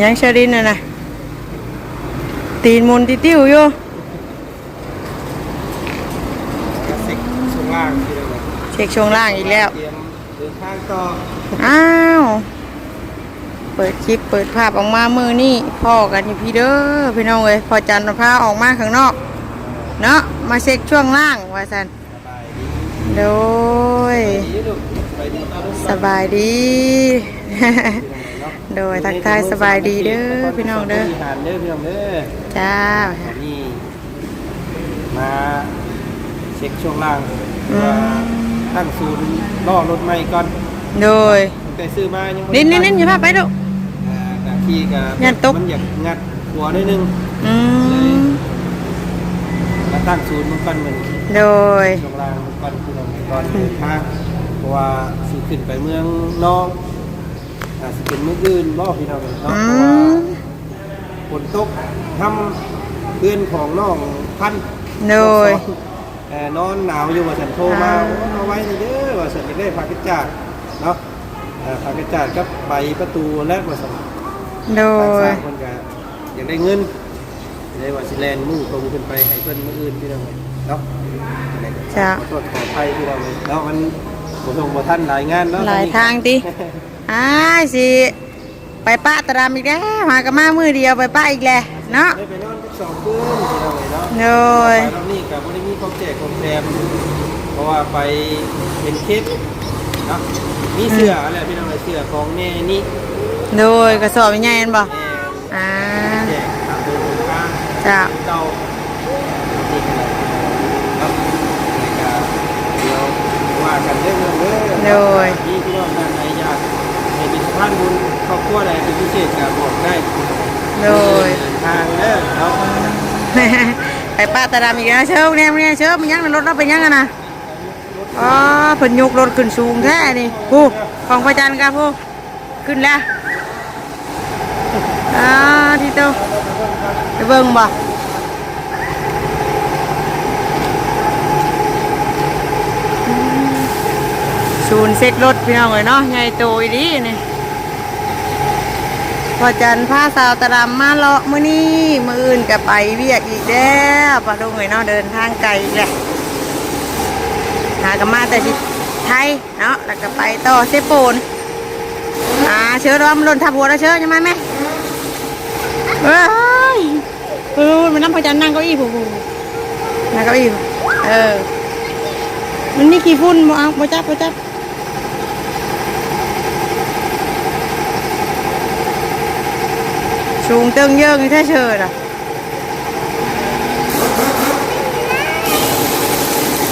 ยังเชอรินน่ะนะตีนมุนติติ้วอยู่กระสิกช่วงล่างที่เราเช็คช่วงล่างอีกแล้วเตรียมเดินทางต่ออ้าว เปิดคลิปเปิดภาพออกมามือนี่พ่อกันอยู่พี่เด้อพี่น้องเอ้ยพอจันทร์พาออกมาข้างนอก เนาะมาเช็คช่วงล่างว่าสันโดยสบายดี โดยทักทายสบายดีเด้อพี่น้องเด้อทานเด้อพี่น้องเด้อจ้าวันนี้มาเช็คช่วงล่างอืมว่าตั้งศูนย์ล่อรถใหม่ก่อนโดยตั้งแต่ซื้อมายังบ่นินได้นินนินอย่าพาไปดูอ่าแต่ที่กับยันตกมันอยากงัดหัวนิดนึงอืมมาตั้งศูนย์มันก่อนเหมือนโดยช่วงล่างมันก่อนพี่น้องก่อนเดินทางเพราะว่าสิขึ้นไปเมืองน้อง อาจสิเป็นเมืองอื่นบ่พี่น้องเนาะอืเพราะว่าม ฝนตกทำเพื่อนของน้องพันโดยเอ่อนอนหนาวอยู่ว่าฉันโทรมาอ่าโอ้เอาไว้นี่เด้อว่าฉันจะได้พากระจาดเนาะเอ่อพากระจาดกับใบประตูและว่าฉัน โดทางสายมคนก็อยากได้เงินเลยว่าสิแลนมือตรงขึ้นไปให้เพิ่นมื้ออื่นพี่น้องเนาะจ้ะ ขอโทษขออภัยพี่น้องเนาะมันบ่ส่งบ่ทันหลายงานเนาะหลายทางติ อ้ายสิ ไปป้าตะรามอีกแล้วหากะมามือเดียวไปป้าอีกแล้วเนาะได้ไปนอนสักสองคืนพี่น้องเนาะโดยไปรอบนี้ก็บ่ได้มีของแจกของแถมเพราะว่าไปเป็นคลิปเนาะมีเสื้ออะไรพี่น้องเสื้อของแม่นี่โดยกระสอบใหญ่ๆนั่นบ่แม่อ่าแจกตามเดินทางจ้ะเจ้านี่กันเลยครับในการเดี๋ยวว่ากันเรื่องเรื่องเรื่องโดย ที่พี่น้องท่านใดอยาก ให้เป็นสะพานบุญครอบครัวใดเป็นพิเศษก็บอกได้โดยเดินทางเด้อเนาะไปป้าตะรามอีกแล้วเชิญเนี่ยเนี่ยเชิญมันยังในรถเราเป็นยังกันนะอ๋อเพิ่นยกรถขึ้นสูงแท้นี่ผู้ของพระจันทร์ครับผู้ขึ้นแล้วอ่าที่โตไปเบิ่งบ่ศูนย์เซ็กรถพี่น้องเลยเนาะใหญ่โตอีดีนี่ พอจันผ้าสาวตะรำมาเลาะมื้อนี้มื้ออื่นก็ไปเวียกอีกแล้วปะลุงเอ้ยเนาะเดินทางไกลอีกแหละหากมาแต่ที่ไทยเนาะแล้วก็ไปต่อเซโปนอ่าเชื้อร้อมันหล่นทับหัวแล้วเชื้อใช่ไหมแม่เอ้ยเออมันนั่งพอจันนั่งเก้าอี้ผู้ผู้นั่งเก้าอี้เออมันมีกี่ฝุ่นบ่เอาบ่จับบ่จับ สูงเติงเยิงอยู่แท้เชิดอะ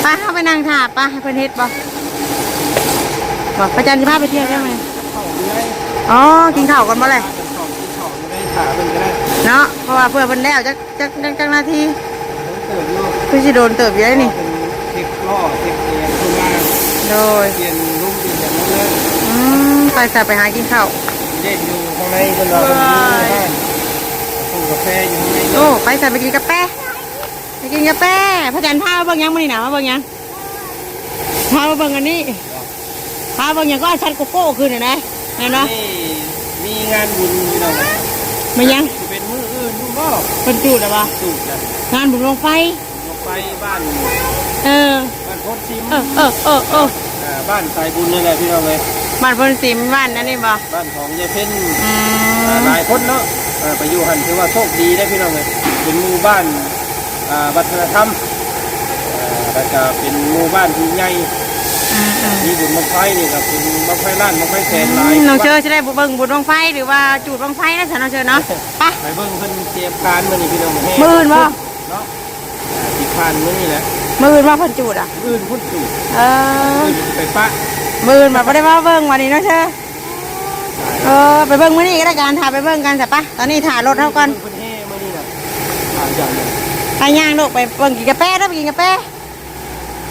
ไป้าเข้าไปนั่งถาป้าให้เพิ่นเฮ็ดบ่บอกพระจันทร์สิพาไปเที่ยวได้ไหมเข้าอยู่ได้อ๋อ กินข้าวก่อนบ่เลยเป็นของที่เขาอยู่ได้ขาเป็นก็ได้เนาะ เพราะว่าเพื่อเพิ่นแล้วจักจักจักจักนาทีเติมโลกคือสิโดนเติบอยู่ได้นี่เป็นเทคล้อเทคเอียนคุณมาโดยเปลี่ยนรูปเปลี่ยนอย่างนั้นเลยอืมไปสะไปหากินข้าว เด็กอยู่ข้างในคนเราเป็นบ้านตู้กาแฟอยู่ข้างในโอ้ไปสะไปกินกาแฟไปกินกาแฟพระจันทร์พามาเบิ่งหยังมื้อนี้น่ะมาเบิ่งหยังพามาเบิ่งอันนี้พาเบิ่งหยังก็ชัดโกโก้ขึ้นน่ะนะเห็นบ่นี่มีงานบุญอยู่นะมันยังจะเป็นมืออื่นดูบ่เป็นจูดหรอวะสูตรกันงานบุญลงไฟลงไปบ้านเออบ้านโพธิ์ซิมเออเออเออเอออ่าบ้านสายบุญนี่แหละพี่น้องเลย บ้านพลสิมบ้านนั่นนี่บ่บ้านของยายเพ็ญอือ่ามหลายคนเนาะอ่าไปอยู่หันถือว่าโชคดีได้พี่น้องเลยเป็นหมู่บ้านอ่าวัฒนธรรมอ่าแล้วก็เป็นหมู่บ้านที่ใหญ่อืมอืมมีบุญบังไฟนี่ก็เป็นบังไฟล้านบังไฟแสนหลายน้องเชอจะได้เบิ่งบุญลงไฟหรือว่าจูดลงไฟนะฉันน้องเชอเนาะไปไปเบิ่งเพิ่นเตรียมการมื้อนี้พี่น้องแห่มื้ออื่นบ่เนาะอ่าที่ผ่านมื้อนี้แหละมืออื่นว่าเพิ่นจูดอะมื้ออื่นพุ่นสู่เออมื้ออื่นไปปะ มืออื่นแบบบ่ได้มาเบิ่งวันนี้เนาะเชอเออไปเบิ่งมื้อนี้ก็ได้การถ่ายไปเบิ่งกันจ้ะปะตอนนี้ถ่ายรถเท่ากันเพิ่นแห่มื้อนี้น่ะอ่าอย่างนี้ไปย่างลูกไปเบิ่งกินกาแฟเด้อไปกินกาแฟ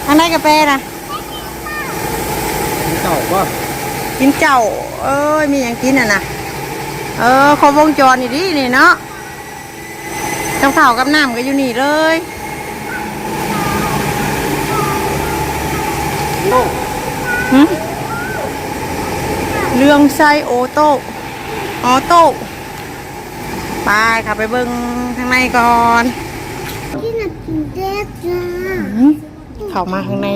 อันไหนกาแฟน่ะมีเต่าบ่กินเจ้า เอ้ยมีอย่างกินอะนะเออครบวงจรนี่ดีนี่เนาะกับข้าวกับน้ำก็อยู่นี่เลยโอ้หึ เรืองไซโอโต้ออโต้ไปค่ะไปเบิ่งข้างในก่อนที่หนักกินเจ๊กจ้าอืมเข้ามาข้างใน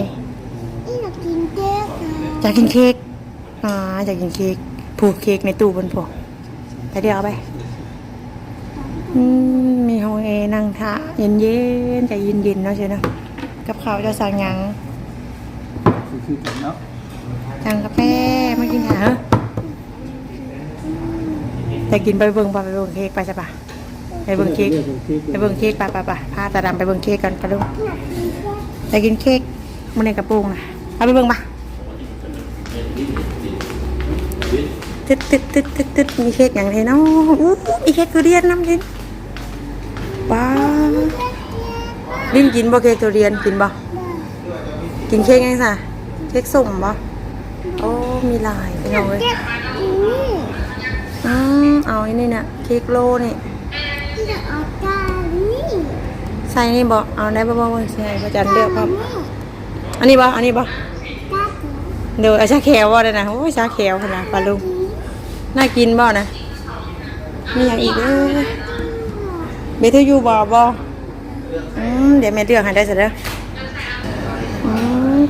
ที่หนักกินเจ๊กจ้าอยากกินเค้กอ่าอยากกินเค้กผูกเค้กในตู้บนพวกไปเดี๋ยวเอาไปอืมมีห้องแอร์นั่งท่าเย็นเย็นๆใจเย็นเย็นๆเนาะใช่เนาะกับเขาวจะสั่งหยังคือกันเนาะ สั่งกาแฟมากินหาอยากกินไปเบิ่งไปไปเบิ่งเค้กไปใช่ปะไปเบิ่งเค้กไปเบิ่งเค้กไปไปไปพาตาดำไปเบิ่งเค้กกันไปลูกอยากกินเค้กมันในกระปุกนะเอาไปเบิ่งปะตึ๊ดตึ๊ดตึ๊ดตึ๊ดตึ๊ดมีเค้กอย่างไรเนาะอู้มีเค้กทุเรียนน้ำดินว้าวลิ้นกินบ่เค้กทุเรียนกินบ่กินเค้กยังไงเค้กส้มบ่โอ้มีลายเป็นเอาเลยเจ๊กกินนี่อืมเอาไอ้นี่เนี่ยเค้กโลนี่ที่จะเอาจานนี่ใส่นี่บ่เอาได้บ่บ่บ่ใส่พระจันทร์เลือกครับอันนี้บ่อันนี้บ่จานเดี๋ยวเอาชาเขียวบ่ได้นะโอ้ยชาเขียวพุ่นน่ะปลาลุงน่ากินบ่นะมีอย่างอีกเด้อเบเทอยูบ่บ่อืมเดี๋ยวแม่เลือกให้ได้ซะเด้ออืม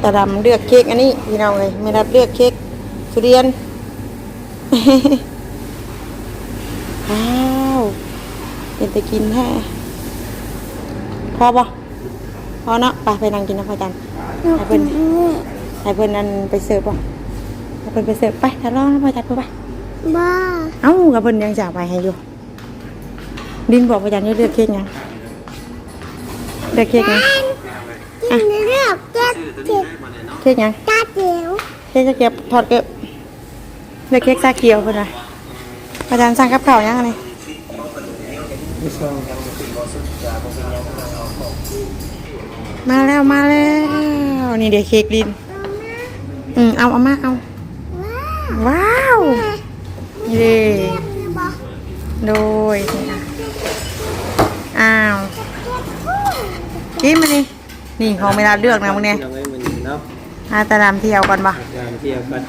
ตาดำเลือกเค้กอันนี้พี่น้องเอ้ยแม่รับเลือกเค้กทุเรียนว้าวเป็นตะกินแท้พอบ่พอเนาะไปไปนั่งกินนะพ่อจันทร์ให้เพิ่นให้เพิ่นนั่นไปเสิร์ฟบ่ให้เพิ่นไปเสิร์ฟไปถ้าร้องนะพ่อจันทร์เพิ่นไปบ้าเอ้ากับเพิ่นยังจาไปให้อยู่ดินบอกพ่อจันจะเลือกเค้กหยังเลือกเค้กหยัง กินเลือกเจ๊กเจ๊กเค้กหยังตาเจียวเค้กจะเก็บทอดเก็บเลือกเค้กชาเขียวเพิ่นน่ะพ่อจันทร์สั่งกับข้าวหยังอันนี้ไม่ช่องมาแล้วมาแล้วนี่เดี๋ยวเค้กดิน อืมเอาเอามาเอา ว้าวว้าวนี่เด้เนี่ยบอกโดยนี่นะอ้าวกินมาดิ นี่ของเวลาเลือกนะมึงเนี่ยเราไว้มันเนาะอาตาดำเที่ยวก่อนปะการเที่ยวกัน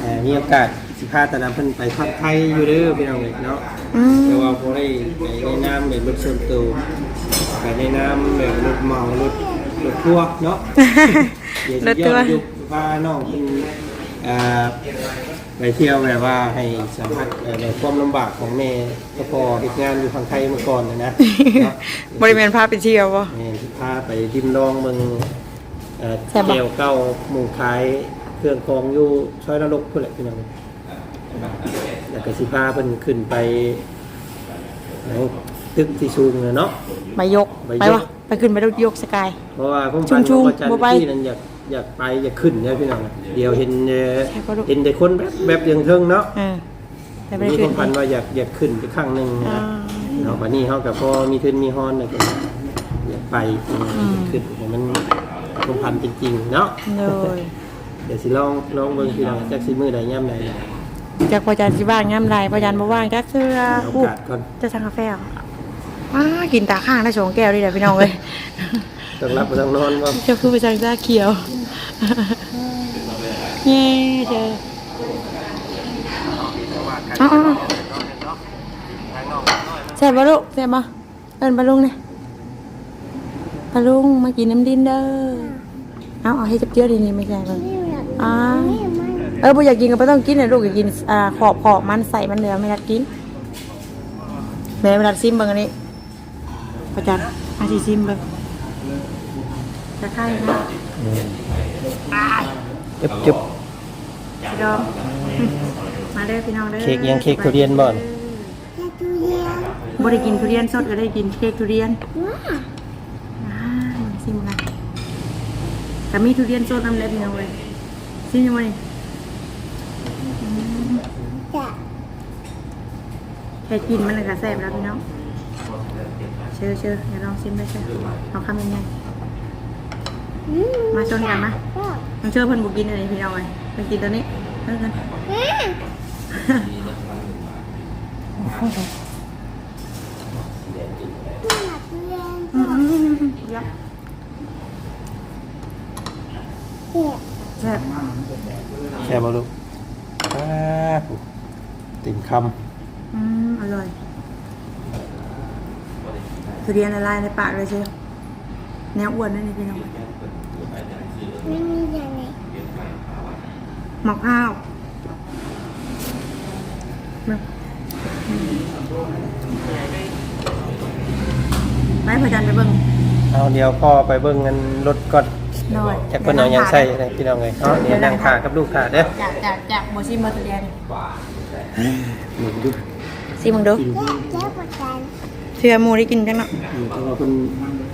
เอ่อมีโอกาสสิพาตะนำเพิ่นไปพักไทยอยู่เด้อพี่น้องเอ้ยเนาะ อืมแต่ว่าบ่ได้ไปในน้ำแบบรถส่วนตัวไปในน้ำแบบรถเหมารถรถทัวร์เนาะเดี๋ยวรสิถย้ตัอวนยุคว่าน้องเพิ่นเอ่อ ไปเที่ยวแบบว่าให้สัมผัสเอ่อในความลำบากของแม่ก็พอเฮ็ดงานอยู่ฝั่งไทยเมื่อก่อนนะนะ เนาะบริเวณพาไปเที่ยวปะแม่สิพาไปดิมลองเมืองเอ่อแซ่บบ่แก้วเก้าหมู่ขายเครื่องกรองอยู่ซอยนรกพุ่นแหละพี่น้องแล้วก็สิพาเพิ่นขึ้นไปไหนตึกที่สูงน่ะเนาะ ไปยก ไปยกไปวะไปขึ้นไปยกสกาย เพราะว่าผมชุฝัมนชูว่าจันทบ่ร์ไป ที่นั้นอยาก อยากไปอยากขึ้นเนี่ยพี่น้องเดี๋ยวเห็นเอ่อแซ่บบ่ลูกเห็นแต่คนแบบแบบเรียงเทิงเนาะเออแต่ไปนี่ขึ้ผนมฝันว่าอยากอยากขึ้นไปข้างหนึ่งอ่านะเนาะวันนี้เขากับพ่อมีทุนมีฮอนนะก็อยากไปขึ้นแต่มันผมพันเป็นจริงเนาะเลยเดี๋ยวสิลองลองเบิ่งพี่น้องจักสิมือใดย่ำใดจากพอจันทร์สิว่างย่ำไรพอจันทร์บ่ว่างจักเสื้อโออู้กาสก่อน จะสั่งกาแฟเหรอว้ากินตาข้างได้สองแก้วดิเดี๋ยวพี่น้องเลย ต้องรับต้องนอนว่าเจ้าคือไปสั่งชาเขียวเย้เจออ๋อใช่ปะลูกใช่ปะเอินปะลุงเนี่ยปะลุงมากินน้ำดินเด้อเอาเอาให้จับเจียวดีนี่ไม่ใช่ปะนี่แบบอ่านี่มันเออบ่อยากกินก็ไม่ต้องกินนะลูกอยากกินอ่าขอบขอบมันใส่มันเหลือไม่รัดกินแม่ไม่รัดซิมเบิ่งอันนี้ประจันอาชีซิมเบิ่ง จะไข่นะจุ๊บจุ๊บพี่ดอมมาเด้อพี่น้องเด้อเค้กยังเค้กทุเรียนบ่อนแค่ตู้เย็นบ่ได้กินทุเรียนสดก็ได้กินเค้กทุเรียนว้าอ่าซิมกันแต่มีทุเรียนสดน้ำเล็บพี่น้องเลยซิมยังไงจะแค่กินมันเลยก็แซ่บแล้วพี่น้องเชื่อเชื่อเดี๋ยวลองซิมได้เชื่อเอาคำยังไงอื มมาชนกันมาว้ามันเชื่อเพิ่นบุกินอะไรพี่น้องเลยเพิ่นกินตัวนี้เพิ่นกันอืมนี่หนักเรียนอืมอืมอืมอืมยับเจ็บแซ่บแค่บ่ลูกอ่าเต็มคอืมอร่อยำทุเรียนละลายในปากเลยเชียวแนวอ้วนนั่นนี่พี่น้อง ไม่มีอย่างไหนหมอกข้าวมาไปพอจันไปเบิ่งเอาเดี๋ยวพ่อไปเบิ่งเงินรถก่อนหน่อยจากเพิ่นเอาหยังใส่ให้พี่น้องเลยเนาะเดี๋ยวนั่งท่ากับลูกท่าเด้อจากจากจากโมซิมาทุเรียนหมุนดูซิมึงดูกินแก้แก้ประกันเชื่อหมูได้กินจังเนาะอืมแต่ว่าคน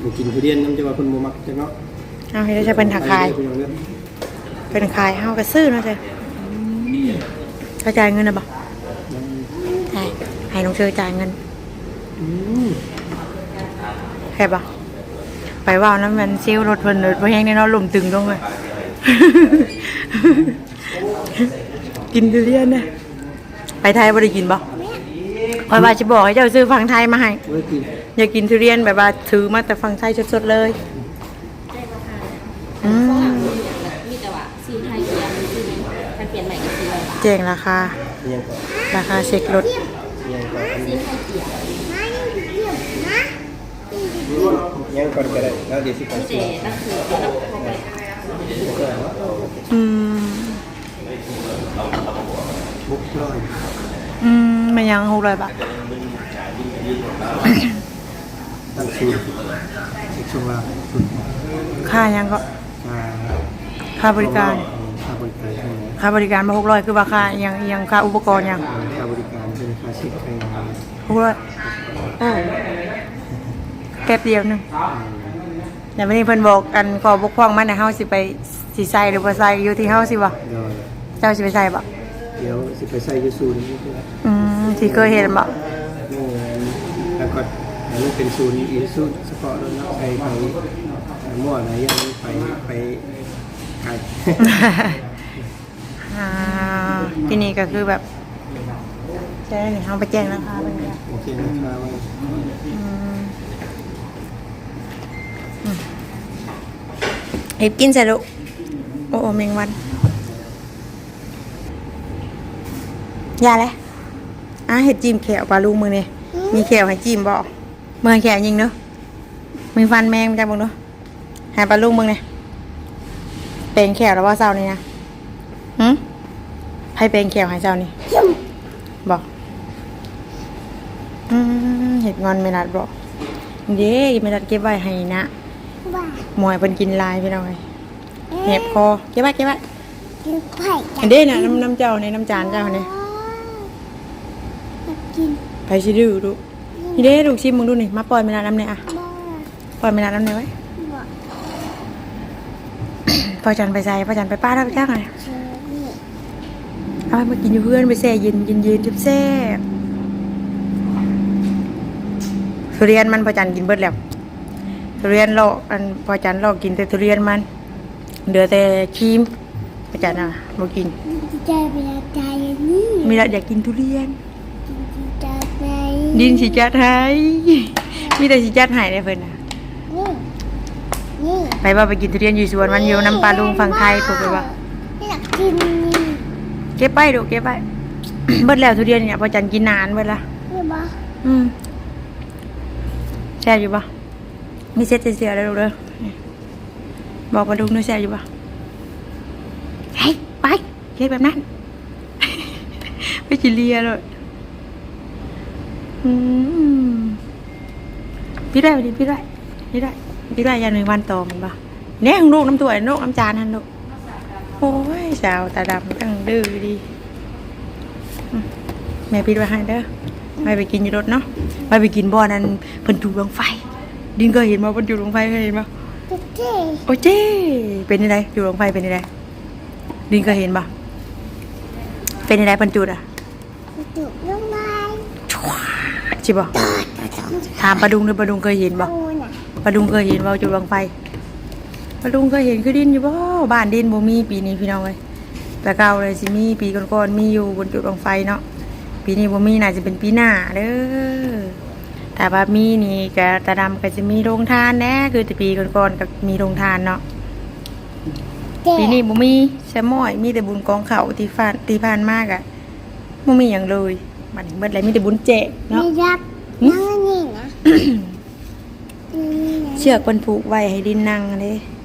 บ่กินทุเรียนนำจะว่าคนบ่มักจังเนาะ เอาให้ได้ใช้เป็นถักคายไปเด้อพี่น้องเด้อเป็นคายเฮากระซื้อเนาะเจ้กระจายเงินนะบ่ใช่ให้น้องเชอจ่ายเงินอืมใช่ปะไปว่าวนั้นมันเซลลรถเพิ่นรถแห้งในเนาะลมตึงลงเลยกินทุเรียนนะไปไทยบ่ได้กินบ่คอยว่าจะบอกให้เจ้าซื้อฟังไทยมาให้ไว้กินอยากกินทุเรียนแบบว่าถือมาแต่ฟังไทยสดๆเลยอืม มีแต่ว่าซื้อไทยเปลี่ยนซื้อถ้าเปลี่ยนใหม่ก็ ซื้อใหม่เจ๋งราคาเอียงก่อนราคาเช็ครถเอียงก่อนอันซื้นี้อไทยเปลี่ยนมานี่เยี่ยมนะเอียงก่อนก็ได้แล้วเดี๋ยวสิไปมีซื้อแต่นักสืบนักเข้าไปอืมบุกร้อยอืมมันยังหกร้อยบาทตั้งศูนย์เช็คช่วงล่างศูนย์ค่ายังก็ค่าค่าบริการ ค่าบริการใช่ไหม ค่าบริการมาหกร้อยคือว่าค่ายังยังค่าอุปกรณ์ยังค่าบริการเป็นค่าเช็คให้หกร้อยโอ้แป๊บเดียวหนึงเดี๋ยววันนี้เพิ่นบอกกันขอบกพร่องมันในเฮาสิไปสิใส่หรือบ่ใส่อยู่ที่เฮาสิบ่เดี๋ยวเจ้าสิไปใส่บ่เดี๋ยวสิไปใส่ยูซูนี่ก็คืออืมที่เคยเห็นบ่นี่แล้วก็อันนี้เป็นศูนย์อีซูเฉพาะแล้วเนาะใส่ไปมั่วไหนยังไปไปไกล อ่าที่นี่ก็คือแบบใช่นี่เฮาไปแจ้งราคาเพิ่นก็โอเคนะครับว่าอืมอืมเฮ็ดกินใส่ลูกโอ้โอ้แมงวันยาเลยอะเห็ดจิ้มแขวปลาลูกมือนี่มีแขวให้จิ้มบ่เมื่อแขวยิงเนาะมีฟันแมงจังบ่เนาะหาปลาลูกมึงเนี่ยเป็นแขวแล้วว่าเศร้านี่นะหืม ให้เป็นแขวให้เจ้านี่บอกอืมเห็ดงอนไม่นัดบอกเด้ไม่นัดเก็บไว้ให้นะว่าหมวยเป็นกินลายพี่น้องเอ้ยเห็บคอเก็บไว้เก็บไว้กินไผ่อันเด้น่ะน้ำน้ำเจ้าในน้ำจานเจ้าเนี่ยอยากกินไปชิดื้อดูนี่เด้ลูกชิมมึงดูนี่มาปล่อยไม่นานน้ำเนี่ยอะบ้าปล่อยไม่นานน้ำเนี่ยไว้บ่พอจันไปใส่พอจันไปป้าได้ไปจ้างไงเชื่อนี่ เอาไปมากินอยู่เพื่อนไปแซ่เย็นเย็นเย็นแซ่บทุเรียนมันพอจันกินเบิดแล้วทุเรียนโลอกอันพอจันโลอกกินแต่ทุเรียนมันเหลือแต่ครีมพอจันอะมากินใจเป็นใจนี่มีละอยากกินทุเรียนกินใจใจดินสีจัดให้มีแต่สีจัดให้เลยเพิ่นน่ะนี่นี่ไปว่าไปกินทุเรียนอยู่สวนมันอยู่น้ำปลาลุงฝั่งไทยถูกไปว่าอยากกินนี่ เก็บไปดูเก็บไป เบิดแล้วทุเรียนเนี่ยพอจันกินนานเบิดละนี่บ่อืมแซ่บอยู่ปะมีเซ็ตเสียๆแล้วลูกเด้อนี่บอกปลาลุงด้วยแซ่บอยู่ปะเฮ้ยไปเก็บแบบนั้นไปจิเลียเลยอืมพี่ได้ดิพี่ได้พี่ได้พี่ได้ยันหนึ่งวันต่อมันปะเนี่ยของลูกน้ำตัวไอ้ลูกน้ำจานนั่นลูก โอ้ยสาวตาดำตั้งดื้อดีอืมแม่ปิดไว้ให้เด้อไปไปกินอยู่รถเนาะไปไปกินบ่อนั้นเพิ่นจุดดวงไฟ ดินก็เห็นบ่เพิ่นจุดดวงไฟเคยเห็นบ่ตุ๊กเจ๊โอ้เจ้เป็นยังไงจุดดวงไฟเป็นยังไงดินก็เห็นบ่เป็นยังไงเพิ่นจุดอะตุ๊กลงมาสิบ่ถามปลาดุงด้วยปลาดุงเคยเห็นบ่ปูน่ะปลาดุงเคยเห็นบ่จุดดวงไฟ ปลาดุงเคยเห็นคือดินอยู่บ่บ้านดินบ่มีปีนี้พี่น้องเอ้ยแต่เก่าเลยสิมีปีก่อนๆมีอยู่บนจุดดวงไฟเนาะปีนี้บ่มีน่าจะเป็นปีหน้าเด้อแต่ว่ามีนี่ก็ตาดำก็จะมีโรงทานแหน่คือแต่ปีก่อนๆก็มีโรงทานเนาะเจ๊ปีนี้บ่มีแซมอยมีแต่บุญกองเขาที่ผ่านที่ผ่านมากอะบ่มีหยังเลยบัดนี้เบิดแล้วมีแต่บุญแจกเนาะไม่รักนั่งนี่นะนี่นะเชือกมันผูกไว้ให้ดินนั่งเลยเป็ด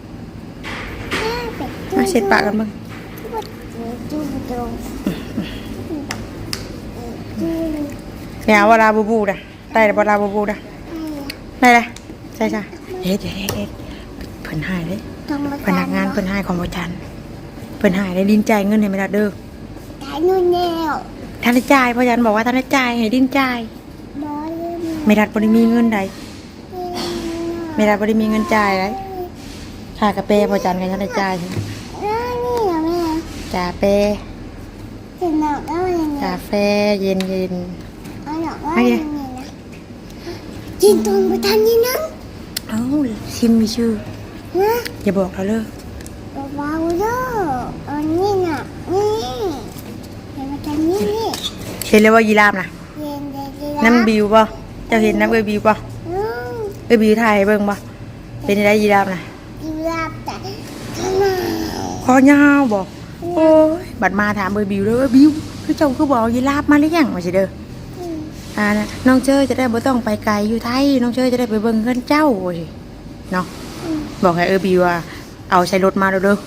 มาเช็ดปากกันบ้างจูบจูบอย่าเวลาบูบูนะได้แต่เวลาบูบูนะได้เลยใช่ใช่เฮ็ดเฮ็ดเฮ็ดเฮ็ดเพิ่นหายเลยพนักงานเพิ่นให้ของบริษัทเพิ่นให้ได้ดินจ่ายเงินให้ไม่ได้เด้อตายนู่นแล้วท่านได้จ่ายเพราะฉะนันบอกว่าท่านได้จ่ายให้ดินจ่ายบอลเลยไม่ได้บ่ได้มีเงินใดไม่ได้บ่ได้มีเงินจ่ายเลยค่ากาแฟเพราะจันก็ท่านได้จ่ายนี่เหรอแม่ จ่าเปจะหนักแล้วยังไงกาแฟเย็นเย็นเอาหนักว่ายังไงนะกินตรงไปทันนี่นะๆเอ้าชิมมีชื่อนะอย่าบอกเราเลยเบาๆเด้ออันนี้น่ะนี่เห็นมาทันนี่นี่เห็นเลยว่ายีราฟนะเย็นเย็นน้ำบิวป่ะเจ้าเห็นน้ำเอ้ยบิวป่ะอืมเอ้ยบิวถ่ายให้เบิ่งป่ะเป็นได้ยีราฟนะกินลาบแต่ข้างหน้าคอยาวบอก โอ้ยบัดมาถามเอ้ยบิวเลยเอ้ยบิวคือเจ้าคือบอกยีราฟมาหรือยังมาสิเด้ออืมอ่านะน้องเชอจะได้บ่ต้องไปไกลอยู่ไทยน้องเชอจะได้ไปเบิ่งเงินเจ้าโอ้ยเนาะอืมบอกให้เออบิวว่าเอาใช้รถมาเด้อเด้อ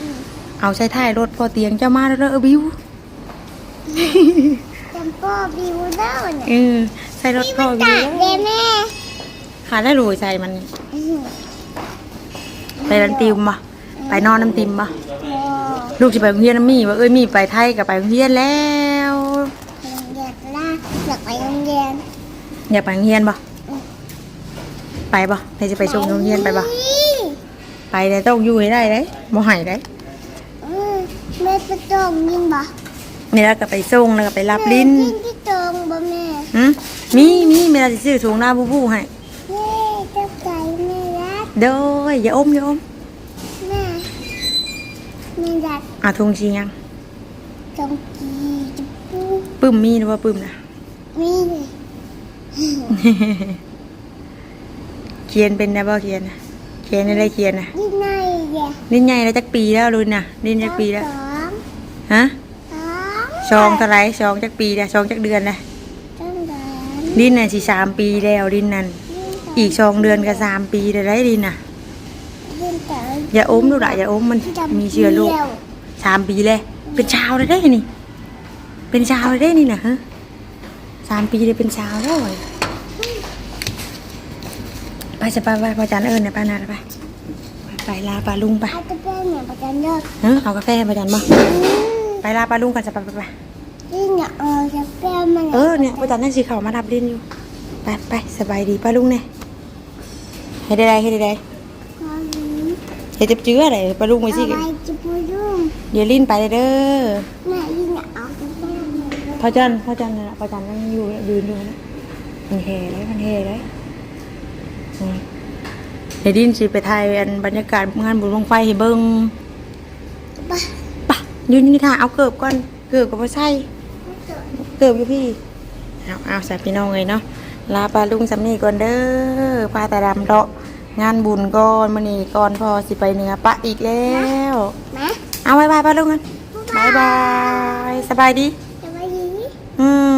อืมเอาใช้ท้ายรถพอเตียงเจ้ามาเด้อเด้อเออบิวจำพ่อบิวเด้อเนี่ยเออใช้รถนี่พ่มัอนบิตาวกเลยแม่หาได้รวยใส่มันอืมไปรันติมบ่ไปนอนน้ำติมบ่โอ้ ลูกสิไปโรงเรียนน้ำมีว่าเอ้ยมีไปไทยกับไปโรงเรียนแล้วไปโรงเรียนล่าอยากไปโรงเรียนอยากไปโรงเรียนบ่ไปบ่ไปจะไปส่งโรงเรียนไปบ่ไปแต่ต้องอยู่ให้ได้เด้บ่ให้ได้อืมแม่ไปตรงยินบ่นี่แล้วก็ไปส่งแล้วก็ไปรับลิ้นแม่กินที่ตรงบ่แม่หืมมีมีเวลาสิซื้อถุงหน้าบูบูให้แม่เจ้าไก่แม่รักเด้ออย่าอมอย่าอมแม่ แม่รักอะถุงสียังตรงกีจะปูปึ้มมีหรือว่าปึ้มนะมีเลยเขียนเป็นได้บ่เขียนน่ะเขียนได้เขียนน่ะที่ไหนเดี๋ยวลิ้นใหญ่แล้วจักปีแล้วรุ่นน่ะลิ้นจักปีแล้วสองฮะสองชองเท่าไหรชองจักปีแล้วชองจักเดือนแล้วต้องเดินลิ้นน่ะสิสามปีแล้วลิ้นนั่นอีกชองเดือนก็สามปีได้ได้ลิ้นน่ะเดินเดิน อย่าอมลูกละอย่าอมมันมีเชื้อโรคเดียวสามปีเลย เป็นชาวเลยได้นี่ เป็นชาวเลยได้นี่นะฮะสามปีเลยเป็นชาวแล้วเว้ยไปจะไปไปพอจันเอิญเนี่ยไปนาไปไปไปลาปลาลุงไปเอาตะเกียบเนี่ยประจันเลิกเออเอากาแฟพอจันบ่ไปลาปลาลุงกันจะไปไปไปนี่เนี่ยเอาตะเกียบมันเออเนี่ยพอจันนั่งสีเขามารับลิ้นอยู่ไปไปสบายดีปลาลุงเนี่ยให้ได้ไรให้ได้ไรเอาหนี เฮ็ดจับเจื้ออะไรปลาลุงไปสิเอาไปจะพูดรุ่งเดี๋ยวลิ้นไปเด้อแม่นี่เนี่ยเอาตะเกียบเนี่ยพอจันพอจันนะพอจันนั่งอยู่ยืนอยู่นะมันเฮเลยมันเฮเลยนี่เดี๋ยวดินสิไปถ่ายอันบรรยากาศงานบุญบังไฟให้เบิ่งไปปะยืนนี่ท่าเอาเกิบก่อนเกิบกับพ่อใช่เกิบอยู่พี่เอาเอาใส่พี่น้องเลยเนาะลาปลาลุงสำนีก่อนเด้อพาแต่ดำเลาะ งานบุญก่อนมื้อนี้ก่อนพอสิไปเหนือปะอีกแล้วนะเอาบายบายปลาลุงกันบายบายสบายดีจะไปยีอืม